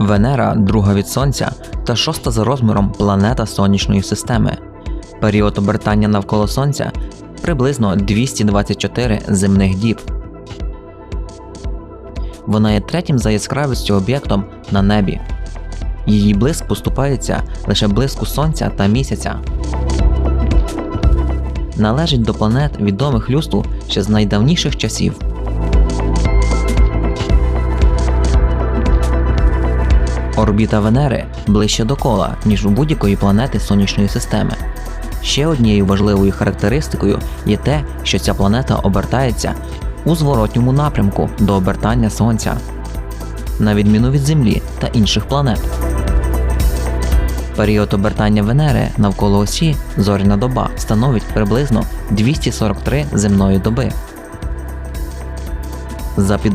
Венера друга від Сонця та шоста за розміром планета Сонячної системи. Період обертання навколо Сонця приблизно 224 земних діб. Вона є третім за яскравістю об'єктом на небі. Її блиск поступається лише блиску Сонця та місяця. Належить до планет, відомих людству ще з найдавніших часів. Орбіта Венери ближче до кола, ніж у будь-якої планети сонячної системи. Ще однією важливою характеристикою є те, що ця планета обертається у зворотньому напрямку до обертання Сонця, на відміну від Землі та інших планет. Період обертання Венери навколо осі зоряна доба становить приблизно 243 земної доби. За під